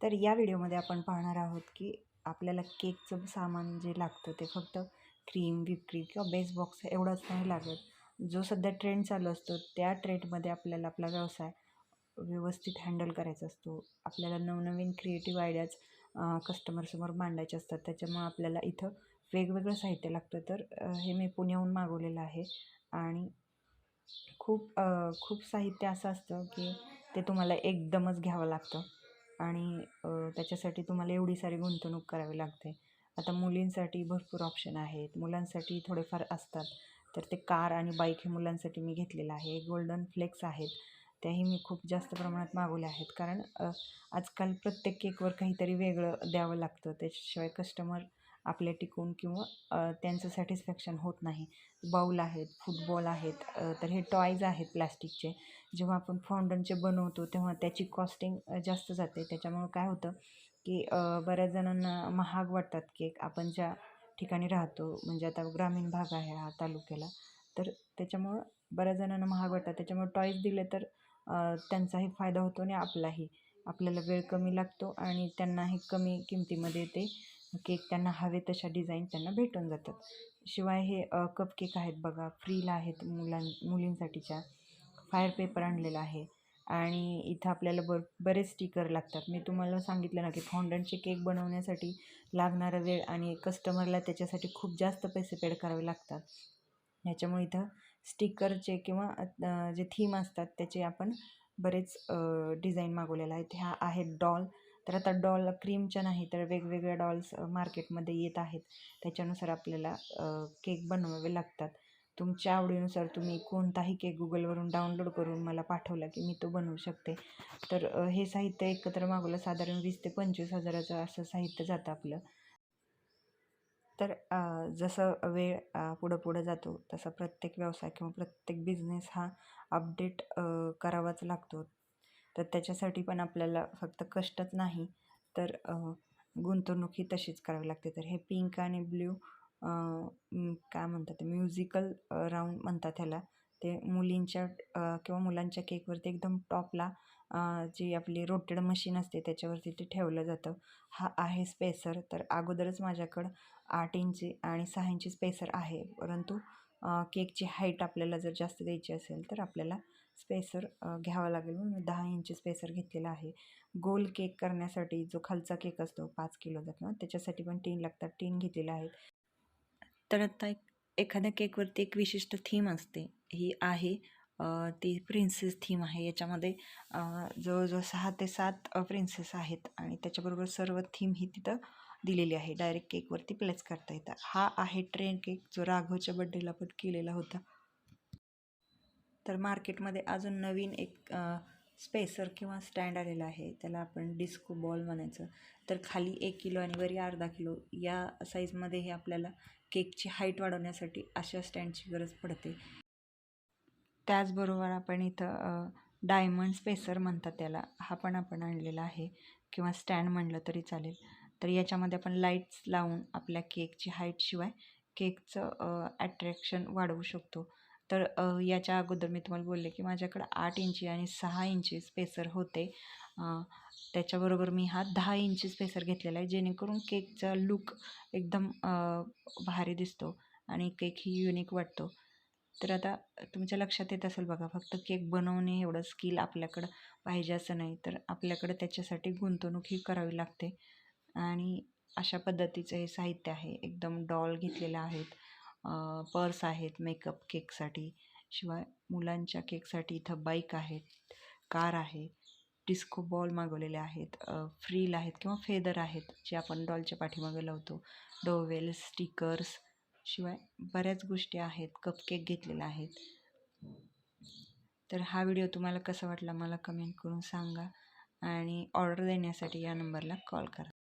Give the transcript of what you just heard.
तर या व्हिडिओमध्ये आपण पाहणार आहोत की आपल्याला केकचं सामान जे लागतं ते फक्त क्रीम विपक्रीम किंवा बेस बॉक्स एवढंच नाही लागत. जो सध्या ट्रेंड चालू असतो त्या ट्रेंडमध्ये आपल्याला आपला व्यवसाय व्यवस्थित हँडल करायचा असतो. आपल्याला नवनवीन क्रिएटिव्ह आयडियाज कस्टमरसमोर मांडायचे असतात. त्याच्यामुळं आपल्याला इथं वेगवेगळं साहित्य लागतं. तर हे मी पुण्याहून मागवलेलं आहे. आणि खूप खूप साहित्य असं असतं की ते तुम्हाला एकदमच घ्यावं लागतं. आणि त्याच्यासाठी तुम्हाला एवढी सारी गुंतवणूक करावी लागते. आता मुलींसाठी भरपूर ऑप्शन आहेत. मुलांसाठी थोडेफार असतात. तर ते कार आणि बाईक हे मुलांसाठी मी घेतलेलं आहे. गोल्डन फ्लेक्स आहेत. त्याही मी खूप जास्त प्रमाणात मागवल्या आहेत. कारण आजकाल प्रत्येक केकवर काहीतरी वेगळं द्यावं लागतं. त्याच्याशिवाय कस्टमर आपल्या टिकून किंवा त्यांचं सॅटिस्फॅक्शन होत नाही. बाऊल आहेत फुटबॉल आहेत तर हे टॉयज आहेत प्लॅस्टिकचे जेव्हा आपण फॉन्डनचे बनवतो तेव्हा त्याची कॉस्टिंग जास्त जाते. त्याच्यामुळं काय होतं की बऱ्याच जणांना महाग वाटतात केक आपण ज्या ठिकाणी राहतो म्हणजे आता ग्रामीण भाग आहे हा तालुक्याला तर त्याच्यामुळं बऱ्याच जणांना महाग वाटतात. त्याच्यामुळे टॉईज दिले तर त्यांचाही फायदा होतो आणि आपलाही. आपल्याला वेळ कमी लागतो आणि त्यांनाही कमी किमतीमध्ये ते केक त्यांना हवे तशा डिझाईन त्यांना भेटून जातात. शिवाय हे कप केक आहेत बघा फ्रीला आहेत मुलां मुलींसाठीच्या. फायर पेपर आणलेला आहे. आणि इथं आपल्याला बर बरेच स्टिकर लागतात. मी तुम्हाला सांगितलं ना की फाउंडनचे केक बनवण्यासाठी लागणारा वेळ आणि कस्टमरला त्याच्यासाठी खूप जास्त पैसे पेड करावे लागतात. याच्यामुळे इथं स्टिकरचे किंवा जे थीम असतात त्याचे आपण बरेच डिझाईन मागवलेले आहेत. ह्या आहेत डॉल तर आता डॉल क्रीमच्या नाही तर वेगवेगळ्या डॉल्स मार्केटमध्ये येत आहेत. त्याच्यानुसार आपल्याला केक बनवावे लागतात. तुमच्या आवडीनुसार तुम्ही कोणताही केक गुगलवरून डाउनलोड करून मला पाठवला की मी तो बनवू शकते. तर हे साहित्य एकत्र मागवलं साधारण वीस ते पंचवीस हजाराचं असं साहित्य जातं आपलं. तर जसं वेळ पुढं पुढं जातो तसा प्रत्येक व्यवसाय किंवा प्रत्येक बिझनेस हा अपडेट करावाच लागतो. तर त्याच्यासाठी पण आपल्याला फक्त कष्टच नाही तर गुंतवणूक ही तशीच करावी लागते. तर हे पिंक आणि ब्ल्यू काय म्हणतात ते म्युझिकल राऊंड म्हणतात ह्याला. ते मुलींच्या किंवा मुलांच्या केकवरती एकदम टॉपला जी आपली रोटेड मशीन असते त्याच्यावरती ते ठेवलं जातं. हा आहे स्पेसर तर अगोदरच माझ्याकडं आठ इंची आणि सहा इंची स्पेसर आहे. परंतु केकची हाईट आपल्याला जर जास्त द्यायची असेल तर आपल्याला स्पेसर घ्यावा लागेल म्हणून मी दहा इंची स्पेसर घेतलेला आहे. गोल केक करण्यासाठी जो खालचा केक असतो पाच किलोचा किंवा त्याच्यासाठी पण टीन लागतात टीन घेतलेले आहेत. तर आता एक एखाद्या केकवरती एक विशिष्ट थीम असते. ही आहे ती प्रिन्सेस थीम आहे. याच्यामध्ये जवळजवळ सहा ते सात प्रिन्सेस आहेत आणि त्याच्याबरोबर सर्व थीम ही तिथं दिलेली आहे. डायरेक्ट केकवरती प्लेस करता येतात. हा आहे ट्रेन केक जो राघवच्या बड्डेला पण केलेला होता. तर मार्केटमध्ये अजून नवीन एक स्पेसर किंवा स्टँड आलेला आहे. त्याला आपण डिस्को बॉल म्हणायचं. तर खाली एक किलो आणि वरी अर्धा किलो या साईजमध्ये हे आपल्याला केकची हाईट वाढवण्यासाठी अशा स्टँडची गरज पडते. त्याचबरोबर आपण इथं डायमंड स्पेसर म्हणतात त्याला. हा पण आपण आणलेला आहे. किंवा स्टँड म्हणलं तरी चालेल. तर याच्यामध्ये आपण लाईट्स लावून आपल्या केकची हाईटशिवाय केकचं ॲट्रॅक्शन वाढवू शकतो. तर याच्या अगोदर मी तुम्हाला बोलले की माझ्याकडं आठ इंची आणि सहा इंची स्पेसर होते. त्याच्याबरोबर मी हा दहा इंची स्पेसर घेतलेला आहे जेणेकरून केकचा लुक एकदम भारी दिसतो आणि केक ही युनिक वाटतो. तर आता तुमच्या लक्षात येत असेल बघा फक्त केक बनवणे एवढं स्किल आपल्याकडं पाहिजे असं नाही तर आपल्याकडं त्याच्यासाठी गुंतवणूक ही करावी लागते. आणि अशा पद्धतीचं हे साहित्य आहे एकदम डॉल घेतलेलं आहेत. पर्स आहेत मेकअप केकसाठी शिवाय मुलांच्या केकसाठी इथं बाईक आहेत कार आहे डिस्को बॉल मागवलेले आहेत फ्रील आहेत किंवा फेदर आहेत जे आपण डॉलच्या पाठीमागे लावतो. डोवेल स्टिकर्स शिवाय बऱ्याच गोष्टी आहेत कपकेक घेतलेल्या आहेत. तर हा व्हिडिओ तुम्हाला कसा वाटला मला कमेंट करून सांगा आणि ऑर्डर देण्यासाठी या नंबरला कॉल करा.